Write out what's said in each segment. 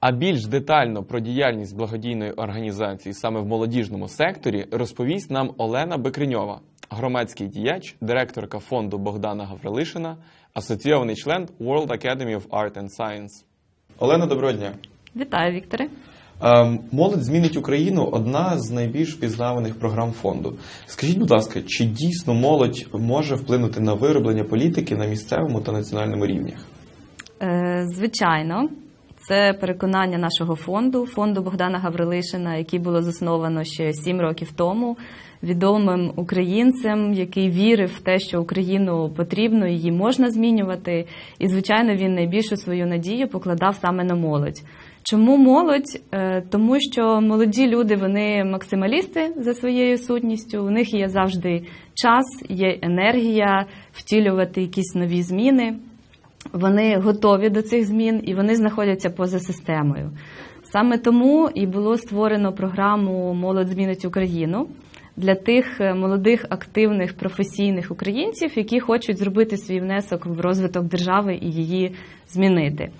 А більш детально про діяльність благодійної організації саме в молодіжному секторі розповість нам Олена Бекриньова, громадський діяч, директорка фонду Богдана Гаврилишина, асоційований член World Academy of Art and Science. Олена, доброго дня. Вітаю, Вікторе. Ем, Молодь змінить Україну одна з найбільш впізнаваних програм фонду. Скажіть, будь ласка, чи дійсно молодь може вплинути на вироблення політики на місцевому та національному рівнях? Е, Звичайно, це переконання нашого фонду, фонду Богдана Гаврилишина, який було засновано ще сім років тому, відомим українцем, який вірив в те, що Україну потрібно, її можна змінювати. І, звичайно, він найбільшу свою надію покладав саме на молодь. Чому молодь? Е, Тому що молоді люди вони максималісти за своєю сутністю. У них є завжди час, є енергія втілювати якісь нові зміни. Вони готові до цих змін і вони знаходяться поза системою. Саме тому і було створено програму Молодь змінить Україну для тих е, молодих активних професійних українців, які хочуть зробити свій внесок в розвиток держави і її змінити. Е,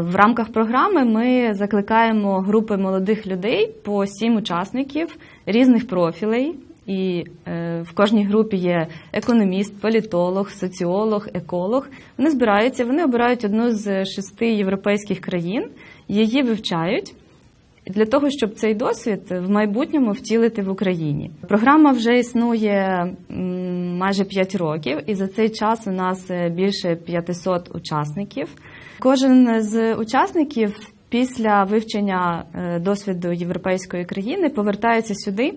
В рамках програми ми закликаємо групи молодих людей по сім учасників різних профілей. І е, в кожній групі є економіст, політолог, соціолог, еколог. Вони збираються, вони обирають одну з шести європейських країн, її вивчають для того, щоб цей досвід в майбутньому втілити в Україні. Програма вже існує майже 5 років, і за цей час у нас е, більше 500 учасників. Кожен з учасників після вивчення е, досвіду європейської країни повертається сюди,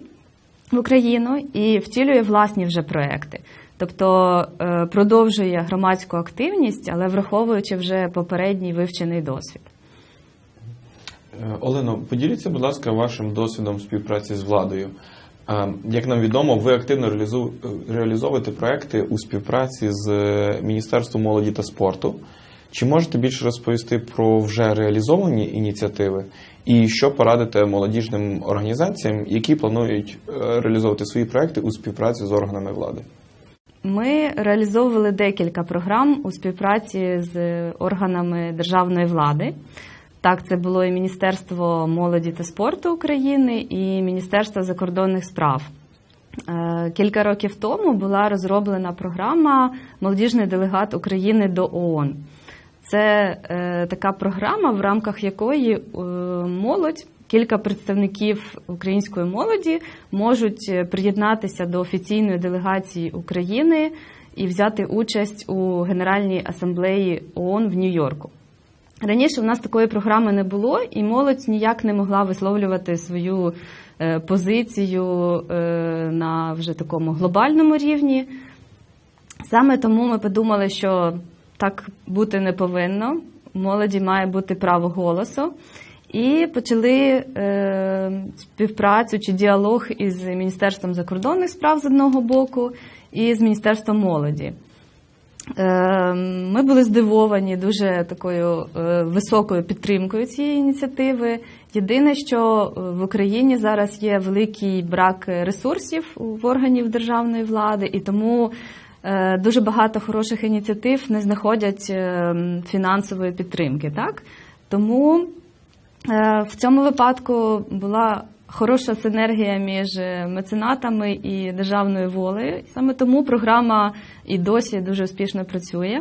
в Україну, і втілює власні вже проекти. Тобто е, продовжує громадську активність, але враховуючи вже попередній вивчений досвід. Е, Олено, поділіться, будь ласка, вашим досвідом співпраці з владою. Е, Як нам відомо, ви активно реалізовуєте проекти у співпраці з Міністерством молоді та спорту. Чи можете більше розповісти про вже реалізовані ініціативи і що порадите молодіжним організаціям, які планують е, реалізовувати свої проекти у співпраці з органами влади? Ми реалізовували декілька програм у співпраці з органами державної влади. Так, це було і Міністерство молоді та спорту України, і Міністерство закордонних справ. Е, Кілька років тому була розроблена програма Молодіжний делегат України до ООН. Це е, така програма, в рамках якої е, молодь, кілька представників української молоді можуть е, приєднатися до офіційної делегації України і взяти участь у Генеральній асамблеї ООН в Нью-Йорку. Раніше в нас такої програми не було, і молодь ніяк не могла висловлювати свою е, позицію е, на вже такому глобальному рівні. Саме тому ми подумали, що так бути не повинно. Молоді має бути право голосу. І почали е, співпрацю чи діалог із Міністерством закордонних справ з одного боку і з Міністерством молоді. Е, Ми були здивовані дуже такою е, високою підтримкою цієї ініціативи. Єдине, що в Україні зараз є великий брак ресурсів в органів державної влади, і тому е, дуже багато хороших ініціатив не знаходять е, фінансової підтримки. Так? Тому е, в цьому випадку була хороша синергія між меценатами і державною волею. Саме тому програма і досі дуже успішно працює.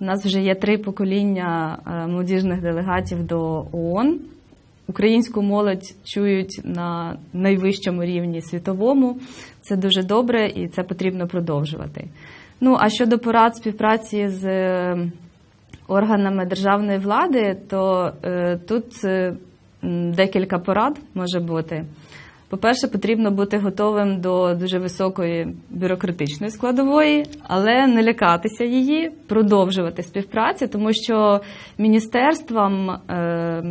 У нас вже є три покоління е, молодіжних делегатів до ООН. Українську молодь чують на найвищому рівні світовому. Це дуже добре і це потрібно продовжувати. Ну а щодо порад співпраці з е, органами державної влади, то е, тут е, декілька порад може бути. По-перше, потрібно бути готовим до дуже високої бюрократичної складової, але не лякатися її, продовжувати співпрацю, тому що міністерствам е,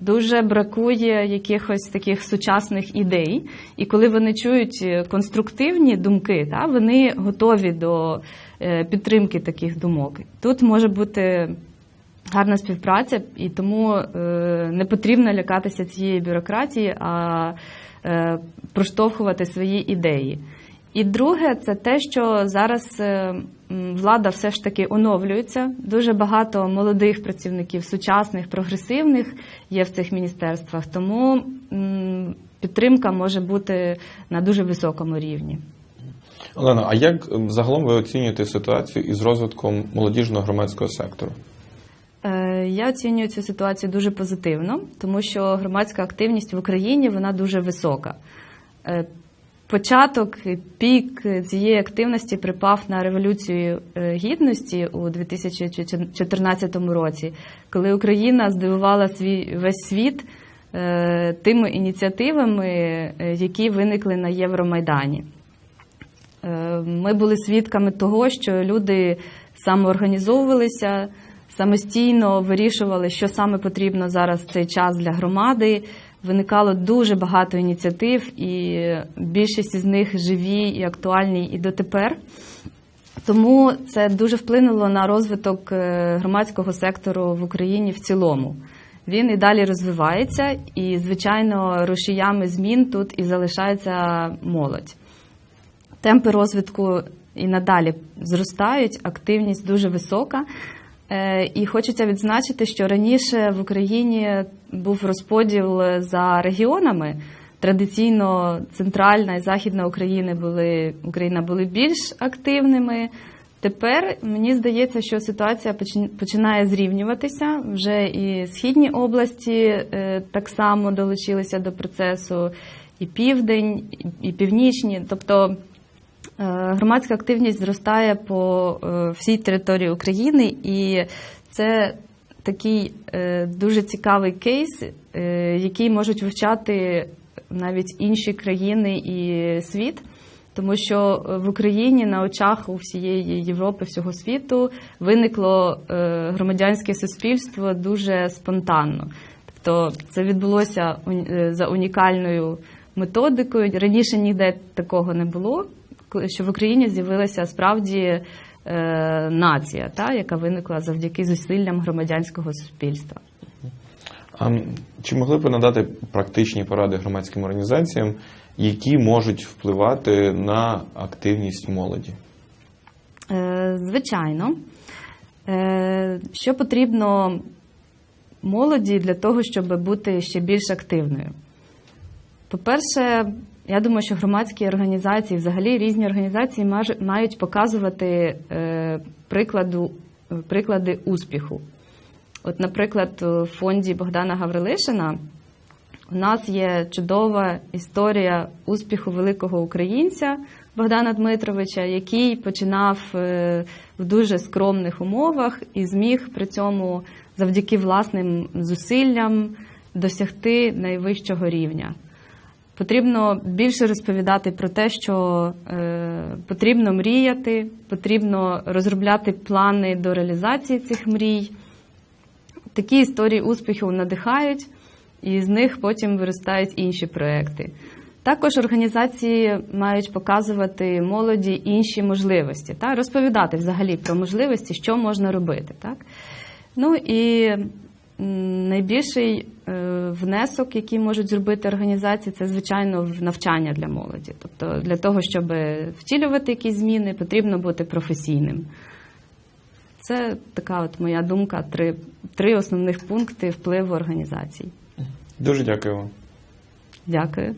дуже бракує якихось таких сучасних ідей. І коли вони чують конструктивні думки, та, вони готові до е, підтримки таких думок. Тут може бути гарна співпраця, і тому е, не потрібно лякатися цієї бюрократії, а е, проштовхувати свої ідеї. І друге, це те, що зараз е, влада все ж таки оновлюється. Дуже багато молодих працівників, сучасних, прогресивних є в цих міністерствах. Тому підтримка може бути на дуже високому рівні. Олено, а як загалом ви оцінюєте ситуацію із розвитком молодіжного громадського сектору? Е, Я оцінюю цю ситуацію дуже позитивно, тому що громадська активність в Україні вона дуже висока. Е, Початок, пік цієї активності припав на революцію е, гідності у 2014 році, коли Україна здивувала свій весь світ тими ініціативами, які виникли на Євромайдані. Ми були свідками того, що люди самоорганізовувалися, самостійно вирішували, що саме потрібно зараз в цей час для громади. Виникало дуже багато ініціатив, і більшість із них живі і актуальні і дотепер. Тому це дуже вплинуло на розвиток е, громадського сектору в Україні в цілому. Він і далі розвивається, і, звичайно, рушіями змін тут і залишається молодь. Темпи розвитку і надалі зростають, активність дуже висока. Е, І хочеться відзначити, що раніше в Україні був розподіл за регіонами. Традиційно центральна і західна Україна були Україна були більш активними. Тепер мені здається, що ситуація почин- починає зрівнюватися. Вже і східні області е, так само долучилися до процесу, і південь, і- північні. Тобто Е, Громадська активність зростає по е, всій території України, і це такий е, дуже цікавий кейс, е, який можуть вивчати навіть інші країни і світ. Тому що в Україні на очах у всієї Європи, всього світу виникло е, громадянське суспільство дуже спонтанно. Тобто це відбулося е, за унікальною методикою. Раніше ніде такого не було, що в Україні з'явилася справді е, нація, та, яка виникла завдяки зусиллям громадянського суспільства. А чи могли б ви надати практичні поради громадським організаціям, які можуть впливати на активність молоді? Е, Звичайно, Е, що потрібно молоді для того, щоб бути ще більш активною? По-перше, я думаю, що громадські організації, взагалі різні організації мають показувати е, прикладу, приклади успіху. От, наприклад, в фонді Богдана Гаврилишина у нас є чудова історія успіху великого українця Богдана Дмитровича, який починав е, в дуже скромних умовах і зміг при цьому завдяки власним зусиллям досягти найвищого рівня. Потрібно більше розповідати про те, що е, потрібно мріяти, потрібно розробляти плани до реалізації цих мрій. Такі історії успіху надихають, і з них потім виростають інші проекти. Також організації мають показувати молоді інші можливості, та, розповідати взагалі про можливості, що можна робити. Так? Ну і найбільший е, внесок, який можуть зробити організації, це звичайно навчання для молоді. Тобто для того, щоб втілювати якісь зміни, потрібно бути професійним. Це така от моя думка, три, три основних пункти впливу організацій. Дуже дякую вам. Дякую.